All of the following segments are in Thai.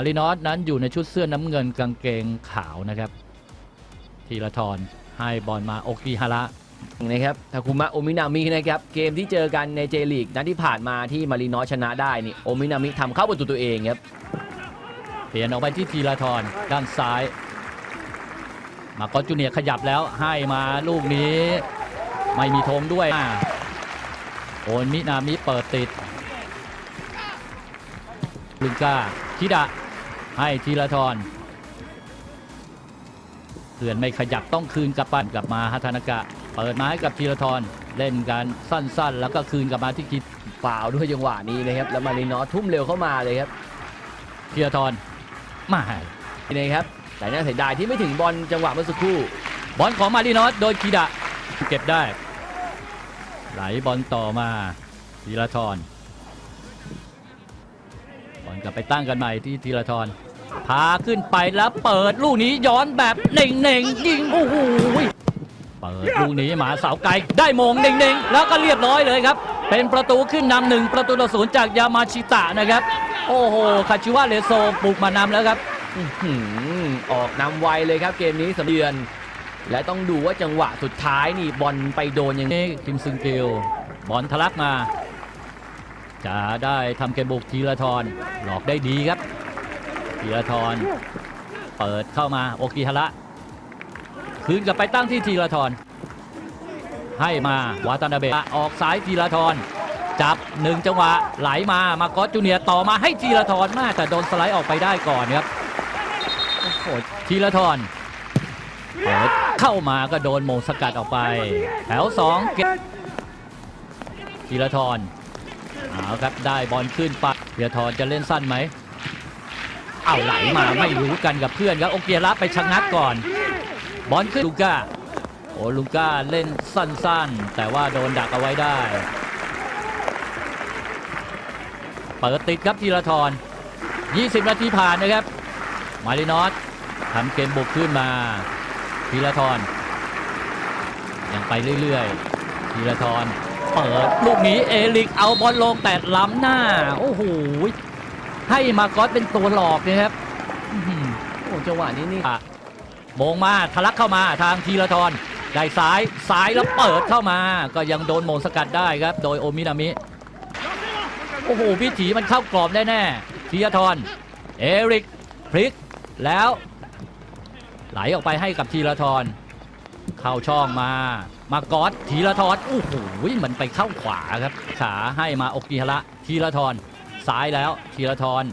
มารินอสนั้นอยู่ในชุดเสื้อน้ำเงินกางเกงขาวนะครับธีรทรให้บอลมาโอกิฮาระนะครับทาคุมะโอมินามินะครับเกมที่เจอกันในเจลีกนัดที่ผ่านมาที่มารีนอสชนะได้นี่โอมินามิทำเข้าประตูตัวเองครับเปลี่ยนออกไปที่ธีรทรด้านซ้าย มาโกอสจูเนียร์ขยับแล้วให้มาลูกนี้ ไม่มีธงด้วยอ่าโอนมินามิเปิดติดลุงกาทิดะ ให้ธีรทรเพื่อนไม่ขยับต้องคืนกลับปั้นกลับมาฮัทานากะ เปิดมาให้กับธีรทรเล่นกันสั้นๆ แล้วก็คืนกลับมาที่คิดฟาวล์ด้วยจังหวะนี้นะครับ แล้วมารีนอสทุ่มเร็วเข้ามาเลยครับธีรทรมานะครับแต่น่าเสียดายที่ไม่ถึงบอลจังหวะเมื่อสักครู่ บอลของมารินอสโดยคีดะเก็บได้ ไหลบอลต่อมาธีรทรบอลกลับไปตั้งกันใหม่ที่ธีรทร พาขึ้นไปแล้วเปิดลูกนี้ย้อนแบบเน่งเน่งๆยิงโอ้โหเปิดลูกนี้หมาเสาไกลได้มงเน่งเน่งๆแล้วก็เรียบร้อยเลยครับ เป็นประตูขึ้นนำหนึ่งประตูต่อศูนย์จากยามาชิตะนะครับ โอ้โหคาชิวะเลโซปลุกมานำแล้วครับอื้อหือออกนำไวเลยครับเกมนี้สำเดือน และต้องดูว่าจังหวะสุดท้ายนี่บอลไปโดนยังไงนี่คิมซึงเกลบอลทะลักมา จะได้ทำเกมบุกทีละทรหลอกได้ดีครับ ทีละทรเปิดเข้ามาโอกิฮาระคืนกลับไปตั้งที่ทีละทรให้มาวาตานาเบะออกซ้ายทีละทรจับหนึ่งจังหวะไหลมามาโกอสจูเนียร์ต่อมาให้ทีละทรมากแต่โดนสไลด์ออกไปได้ก่อนครับโอ้โหทีละทรเปิดเข้ามาก็โดนโมงสกัดออกไป แถวสองเก็บธีรทรเอาครับได้บอลขึ้นไปธีรทรจะเล่นสั้นไหม เอาไหลมาไม่รู้กันกับเพื่อนครับโอเกียระไปชะงักก่อน บอลขึ้นลูก้าโอ้ลูก้าเล่นสั้นๆ แต่ว่าโดนดักเอาไว้ได้ เปิดติดครับธีรทร 20 นาทีผ่านนะครับ มารินอสทำเกมบุกขึ้นมาธีรทรยังไปเรื่อยๆธีรทรเปิดลูกนี้เอลิกเอาบอลลงแต่ล้ำหน้า โอ้โห ให้มากอตเป็นตัวหลอกนะครับอื้อหือโอ้จังหวะนี้นี่อะมงมาทะลักเข้ามาทางธีรทรได้ซ้ายซ้ายแล้วเปิดเข้ามา ก็ยังโดนโมงสกัดได้ครับ โดยโอมินามิ โอ้โหพิถีมันเข้ากรอบแน่ๆธีรทรเอริกพลิกแล้ว ไหลออกไปให้กับธีรทรเข้าช่องมา มากอดทีละทรโอ้โหมันไปเข้าขวาครับ ขาให้มาโอกิฮาระทีละทร ซ้ายแล้วทีละทร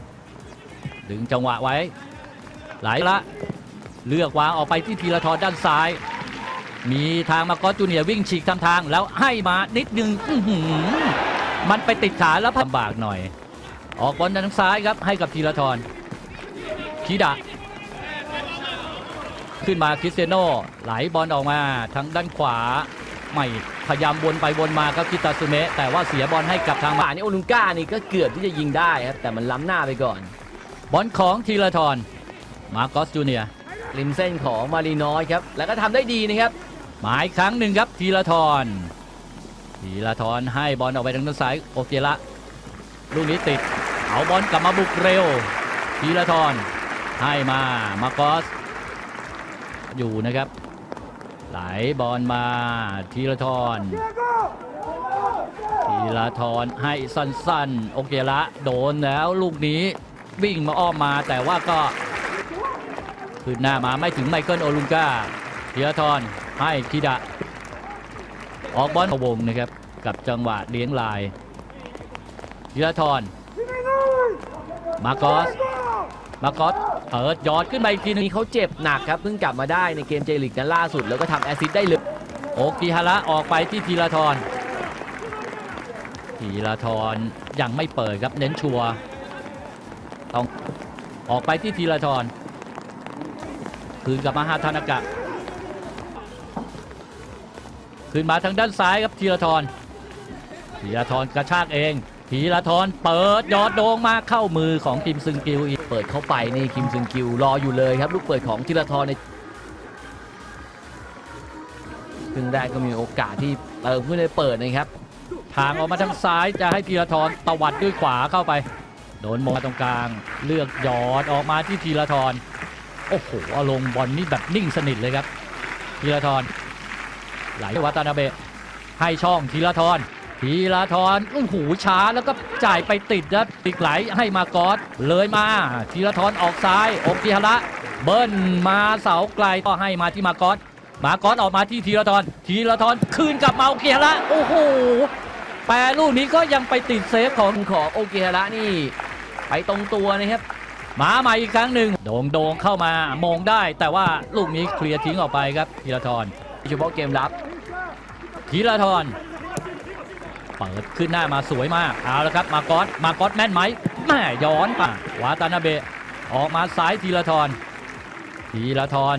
ดึงจังหวะไว้ ไหลละเลือกวางออกไปที่ทีละทรด้านซ้าย มีทางมากอสจูเนียวิ่งฉีกทำทางแล้วให้มานิดนึงมันไปติดขาแล้วลำบากหน่อย ออกบอลทางซ้ายครับให้กับทีละทรคีดะขึ้นมาคริสเตียโนไหลบอลออกมาทางด้านขวา ไม่พยายามวนไปวนมาครับคิตาซึเมะแต่ว่าเสียบอลให้กับทางป่านี้โอลุงก้านี่ก็เกือบที่จะยิงได้ครับแต่มันล้ำหน้าไปก่อน บอลของทีละทรมาร์กอสจูเนียร์ริมเส้นของมารีนอสครับแล้วก็ทำได้ดีนะครับมาอีกครั้งหนึ่งครับทีละทรทีละทรให้บอลออกไปทางด้านซ้ายโอเกระลูกนี้ติดเอาบอลกลับมาบุกเร็วทีละทรให้มามาร์กอสอยู่นะครับ ไหลบอลมาทีละทรทีละทรให้สั้นๆ โอเกระโดนแล้วลูกนี้วิ่งมาอ้อมมาแต่ว่าก็ขึ้นหน้ามาไม่ถึงไมเคิลโอลุงกาทีละทรให้คิดะออกบอลวงนะครับ กับจังหวะเลี้ยงลายทีละทรมาโกอสมาโกอส เปิดยอดขึ้นไปอีกทีนึงนี่เขาเจ็บหนักครับเพิ่งกลับมาได้ในเกมเจลีกกันล่าสุดแล้วก็ทำแอซิสต์ได้เลยโอกิฮาระออกไปที่ทีละทรทีละทรยังไม่เปิดครับเน้นชัวร์ต้องออกไปที่ทีละทรคืนกลับมาฮาทานากะคืนมาทางด้านซ้ายครับทีละทรทีละทรกระชากเอง ทีละทรเปิดยอดโด่งมาเข้ามือของทีมซึงกิวอีกเปิดเข้าไปนี่คิมซึงกิวรออยู่เลยครับ ลูกเปิดของธีรทรในครึ่งแรกก็มีโอกาสที่เติมขึ้นในเปิดนะครับทางออกมาทางซ้ายจะให้ทีละทรตวัดด้วยขวาเข้าไป โดนมงตรงกลาง เลือกยอดออกมาที่ธีรทรโอ้โหเอาลงบอลนี่แบบนิ่งสนิทเลยครับธีรทรไหลวัตานาเบะให้ช่องธีรทร ธีรทรโอ้โหช้าแล้วก็จ่ายไปติดนะติดไหลให้มากอสเลยมาธีรทรออกซ้ายโอกิฮระเบิ้ลมาเสาไกลก็ให้มาที่มากอสมากอสออกมาที่ธีรทรธีรทรคืนกลับมาโอกิฮระโอ้โหแปรลูกนี้ก็ยังไปติดเซฟของของโอเกฮาระนี่ ไปตรงตัวนะครับมาใหม่อีกครั้งหนึ่งโด่งโด่งเข้ามามงได้ แต่ว่าลูกนี้เคลียร์ทิ้งออกไปครับธีรทรโดยเฉพาะเกมรับธีรทร เปิดขึ้นหน้ามาสวยมากเอาละครับมากอสมากอสแม่นไหมแม่ย้อนป่ะวาตานาเบะออกมาซ้ายธีรทรธีรทร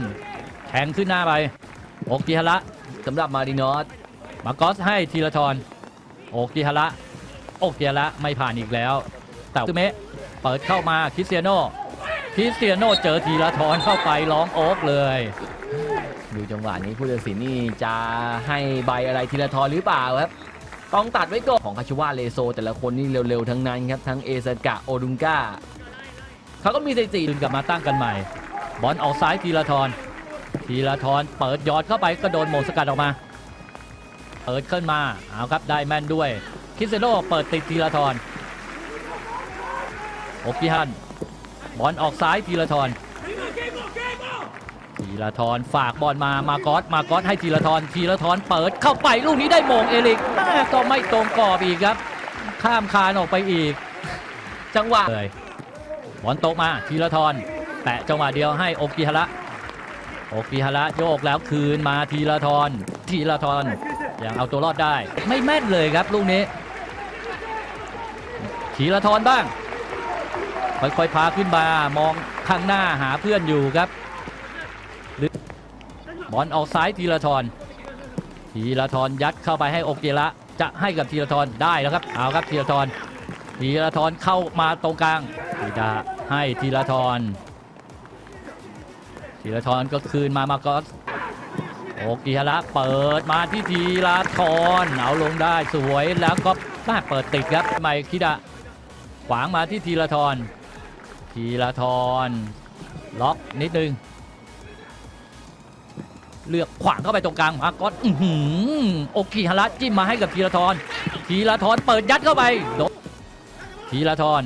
แทงขึ้นหน้าไปโอกิฮาระสำหรับมารินอสมากอสให้ธีรทรโอกิฮาระโอกิฮาระไม่ผ่านอีกแล้ว แต่ซึเมะเปิดเข้ามาคริสเตียโนคริสเตียโนเจอธีรทรเข้าไปร้องโอ๊กเลยดูจังหวะนี้ผู้ตัดสินนี่จะให้ใบอะไรทีละทอนหรือเปล่าครับ ต้องตัดไว้ก่อนของคาชิวาเลโซ แต่ละคนนี่เร็วๆ ทั้งนั้นครับ ทั้งเอซากะโอดุงกาเขาก็มีสถิติดึงกลับมาตั้งกันใหม่ บอลออกซ้ายทีละทรทีละทรเปิดยอดเข้าไปก็โดนโมงสกัดออกมา เปิดขึ้นมาเอาครับได้แม่นด้วย คิเซโนเปิดติดทีละทรโอกิฮันบอลออกซ้ายทีละทรที ละทรฝากบอลมา มากอส มากอสให้ทีละทรทีละทรเปิดเข้าไปลูกนี้ได้โมงเอลิกก็ไม่ตรงกรอบอีกครับ ข้ามคานออกไปอีก จังหวะเลยบอลตกมาทีละทรแตะจังหวะเดียวให้โอกิฮาระโอกิฮาระโยกแล้วคืนมาทีละทรทีละทรยังเอาตัวรอดได้ ไม่แม่นเลยครับลูกนี้ทีละทรบ้างค่อยๆพาขึ้นมามองข้างหน้าหาเพื่อนอยู่ครับ บอลออกซ้ายทีละทรทีละทรยัดเข้าไปให้โอกิระจะให้กับทีละทรได้แล้วครับเอาครับทีละทรธีรทรเข้ามาตรงกลางธีดาให้ธีรทรธีรทรก็คืนมามาก็โอกิฮาระเปิดมาที่ธีรทรเอาลงได้สวยแล้วก็มาเปิดติดครับไมคิดะขวางมาที่ธีรทรธีรทรล็อกนิดนึง เลือกขวางเข้าไปตรงกลางมาก็อื้อหือโอกิฮาระจิ้มมาให้กับธีรทรธีรทรเปิดยัดเข้าไปโดธีรทร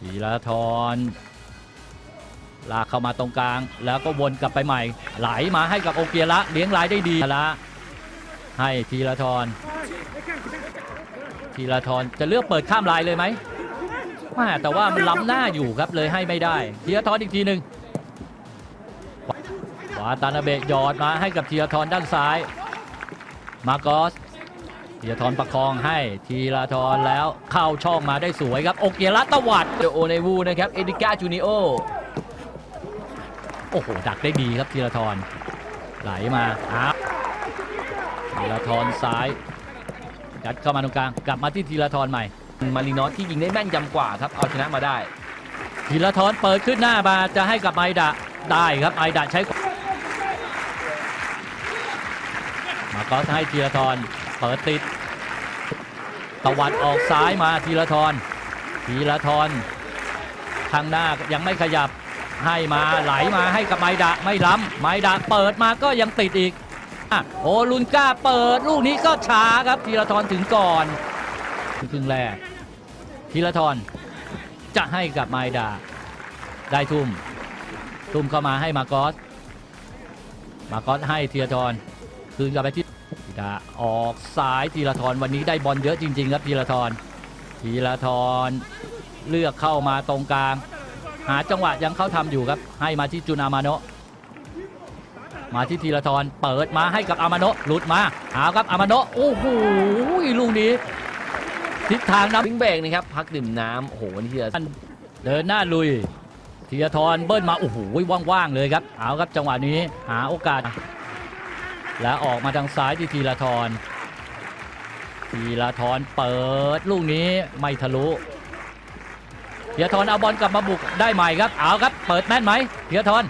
ธีรทรลากเข้ามาตรงกลาง แล้วก็วนกลับไปใหม่ ไหลมาให้กับโอเกียระเลี้ยงลายได้ดีละให้ธีรทรธีรทรจะเลือกเปิดข้ามลายเลยไหมแม่แต่ว่ามันล้ำหน้าอยู่ครับเลยให้ไม่ได้ธีรทรอีกทีหนึ่ง วาตานาเบะหยอดมาให้กับธีรทรด้านซ้าย มาโกอสธีรทรประคองให้ทีละทรแล้วเข้าช่องมาได้สวยครับ โอเกียระตวัดเดโอเนวูนะครับ เอดิก้าจูนิโอ โอ้โห ดักได้ดีครับทีละทรไหลมาอ้าวทีละทรซ้ายยัดเข้ามาตรงกลาง กลับมาที่ทีละทรใหม่ มารินอสที่ยิงได้แม่นยำกว่าครับ เอาชนะมาได้ทีละทรเปิดขึ้นหน้ามาจะให้กับไอดะได้ครับไอดะใช้ มาก็ให้ทีละทรเปิดติด ตะวัดออกซ้ายมาทีละทรทีละทรข้างหน้ายังไม่ขยับให้มาไหลมาให้กับไมดะไม่ล้ำไมดะเปิดมาก็ยังติดอีกอโอลุนก้าเปิดลูกนี้ก็ช้าครับทีละทรถึงก่อนครึ่งแรกทีละทรจะให้กับไมดาได้ทุ่ม ทุ่มเข้ามาให้มากอส มากอสให้ทีละทรคืนกลับไปที่ ธีดาออกซ้ายทีละทรวันนี้ได้บอลเยอะจริง ๆ ครับทีละทรทีละทรเลือกเข้ามาตรงกลาง หาจังหวะยังเข้าทำอยู่ครับ ให้มาที่จุนอามาโนะมาที่ทีละทรเปิดมาให้กับอามาโนะหลุดมาเอาครับอามาโนะโอ้โหลูกนี้ทิศทางน้ำวิ่งเบรกนะครับพักดื่มน้ำโอ้โหนนี้ที่จะเดินหน้าลุยธีรทรเบิ้ลมาโอ้โหว่างๆเลยครับเอาครับจังหวะนี้หาโอกาส แล้วออกมาทางซ้ายที่ธีรทรธีรทรเปิดลูกนี้ไม่ทะลุธีรทรเอาบอลกลับมาบุกได้ใหม่ครับเอาครับ เปิดแม่นไหมธีรทร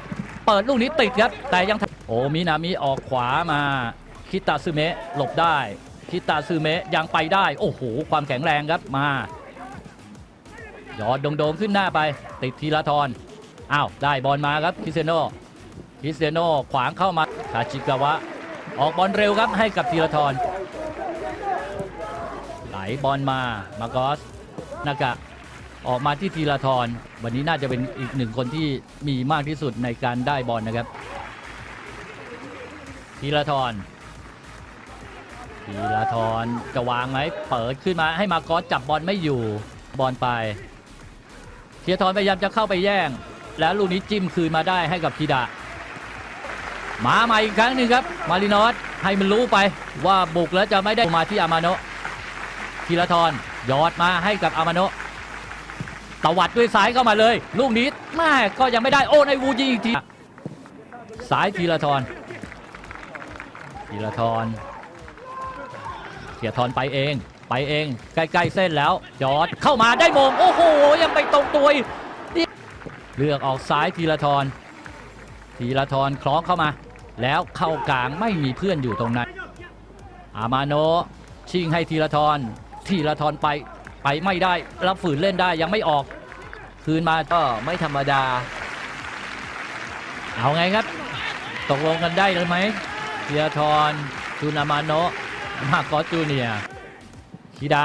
เปิดลูกนี้ติดครับ แต่ยังโอ้มินามิออกขวามาคิตาซึเมะหลบได้คิตาซึเมะยังไปได้ โอ้โห ความแข็งแรงครับมาหยอดโด่งๆขึ้นหน้าไป ติดทีละทอนอ้าว ได้บอลมาครับ คิเตียโนคิเตียโนขวางเข้ามาคาชิกาวะ ออกบอลเร็วครับให้กับทีละทอนไหลบอลมามากอสนากะออกมาที่ทีละทอนวันนี้น่าจะเป็นอีกหนึ่งคนที่มีมากที่สุดในการได้บอลนะครับทีละทอนทีละทอนจะวางไหมเปิดขึ้นมาให้มากอสจับบอลไม่อยู่บอลไปทีละทอนพยายามจะเข้าไปแย่ง แล้วลูกนี้จิ้มคืนมาได้ให้กับทีดะ มาใหม่อีกครั้งหนึ่งครับ มารินอสให้มันรู้ไปว่าบุกแล้วจะไม่ได้มาที่อามาโนะทีละทอนยอดมาให้กับอามาโนะตวัดด้วยซ้ายเข้ามาเลย ลูกนี้แม่ก็ยังไม่ได้โอ้ในวูยิงอีกทีสายทีละทอนทีละทอนเทียทอนไปเอง ไปเอง ใกล้ๆเส้นแล้วยอดเข้ามาได้มงโอ้โหยังไปตรงตัวเลือกออกซ้ายทีละทอนทีละทอนคล้องเข้ามา แล้วเข้ากลางไม่มีเพื่อนอยู่ตรงนั้น อามาโนชิงให้ทีละทอนทีละทอนไปไปไม่ได้รับฝืนเล่นได้ยังไม่ออก คืนมาก็ไม่ธรรมดา เอาไงครับ ตกลงกันได้เลยไหมทีละทอนจูนามาโนมากอสจูเนียคิดะ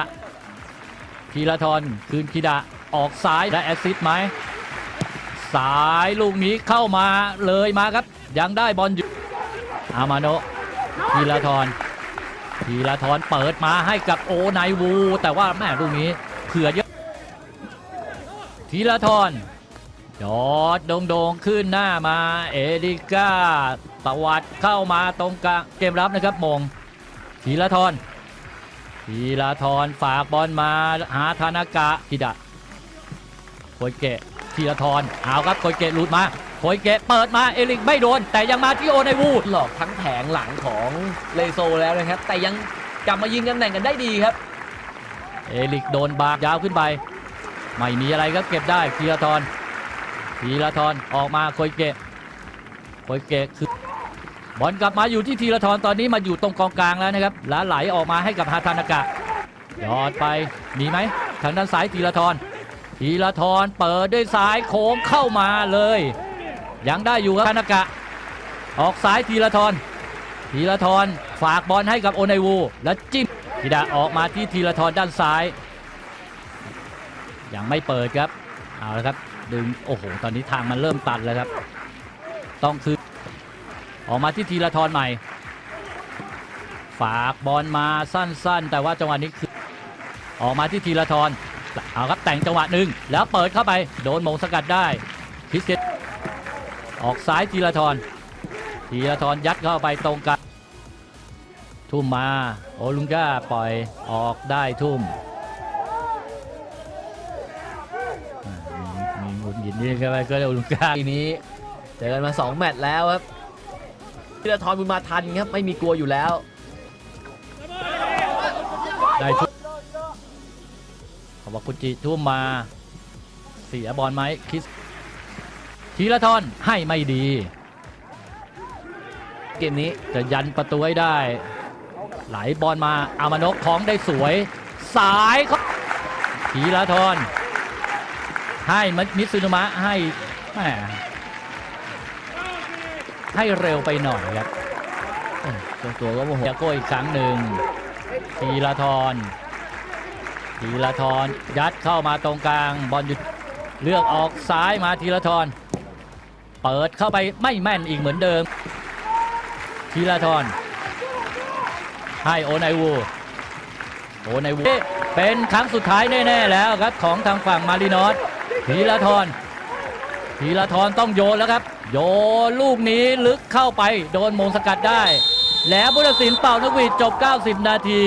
ทีละทอนคืนคิดะออกซ้ายได้แอสซิสต์ไหมสายลูกนี้เข้ามาเลยมาครับ ยังได้บอลอยู่อามาโนทีละทอนทีละทอนเปิดมาให้กับโอไนวู แต่ว่าแม่ลูกนี้เผื่อเยอะทีละทอนยอดโด่งๆขึ้นหน้ามา เอดิก้าตวัดเข้ามาตรงกลางเกมรับนะครับมงทีละทอนทีละทอนฝากบอลมาหาธนากะกิดะโคยเกะทีละทอนเอาครับโคยเกะหลุดมา โคยเกะเปิดมาเอลิกไม่โดน แต่ยังมาที่โอไนวูหลอกทั้งแผงหลังของเลโซแล้วนะครับ แต่ยังกลับมายิงตำแหน่งกันได้ดีครับ เอลิกโดนบากยาวขึ้นไป ไม่มีอะไรครับเก็บได้ทีละทอนทีละทอนออกมาโคยเกะโคยเกะคือบอลกลับมาอยู่ที่ทีละทอนตอนนี้มาอยู่ตรงกองกลางแล้วนะครับแล้วไหลออกมาให้กับฮาทานากะยอดไปมีไหมทางด้านซ้ายทีละทอนทีละทอนเปิดด้วยซ้ายโค้งเข้ามาเลย ยังได้อยู่ครับฮานากะ ออกซ้ายทีละทอนทีละทอนฝากบอลให้กับโอไนวู แล้วจิ้มทีดาออกมาที่ทีละทอนด้านซ้าย ยังไม่เปิดครับ เอาละครับ ดึง โอ้โห ตอนนี้ทางมันเริ่มตันแล้วครับ ต้องคือ ออกมาที่ทีละทอนใหม่ ฝากบอลมาสั้นๆ แต่ว่าจังหวะนี้คือ ออกมาที่ทีละทอนเอาครับแต่งจังหวะหนึ่งแล้วเปิดเข้าไป โดนมงสกัดได้พิเศษ ออกซ้ายทีละทอนทีละทอนยัดเข้าไปตรงกลางทุ่มมา โอลุงก้าปล่อยออกได้ทุ่มอ่ามีมีหงุดหงิดนี่ก็ไปก็เรียกว่าลุงก้าทีนี้เจอกันมา 2 แมตช์แล้วครับธีรทรบุญมาทันครับไม่มีกลัวอยู่แล้ว ได้ทุกขอบคุณจิทุ่มมาเสียบอลไหมคิส ทีละทอนให้ไม่ดี เกมนี้จะยันประตูให้ได้ ไหลบอลมาอามานกของได้สวย สายเขาทีละทอนให้มิตซึนุมะให้ให้เร็วไปหน่อยครับตัวก็โมโหยาโก้อีกครั้งหนึ่งทีละทอนทีละทอนยัดเข้ามาตรงกลางบอลหยุดเลือกออกซ้ายมาทีละทอน เปิดเข้าไปไม่แม่นอีกเหมือนเดิมทีละทอนให้โอไนวูโอไนวูเป็นครั้งสุดท้ายแน่ๆแล้วครับของทางฝั่งมารินอสทีละทอนทีละทอนต้องโยนแล้วครับ โยนลูกนี้ลึกเข้าไป โดนมงสกัดได้ แล้วพุทธศิลป์เป่านกหวีดจบ 90 นาที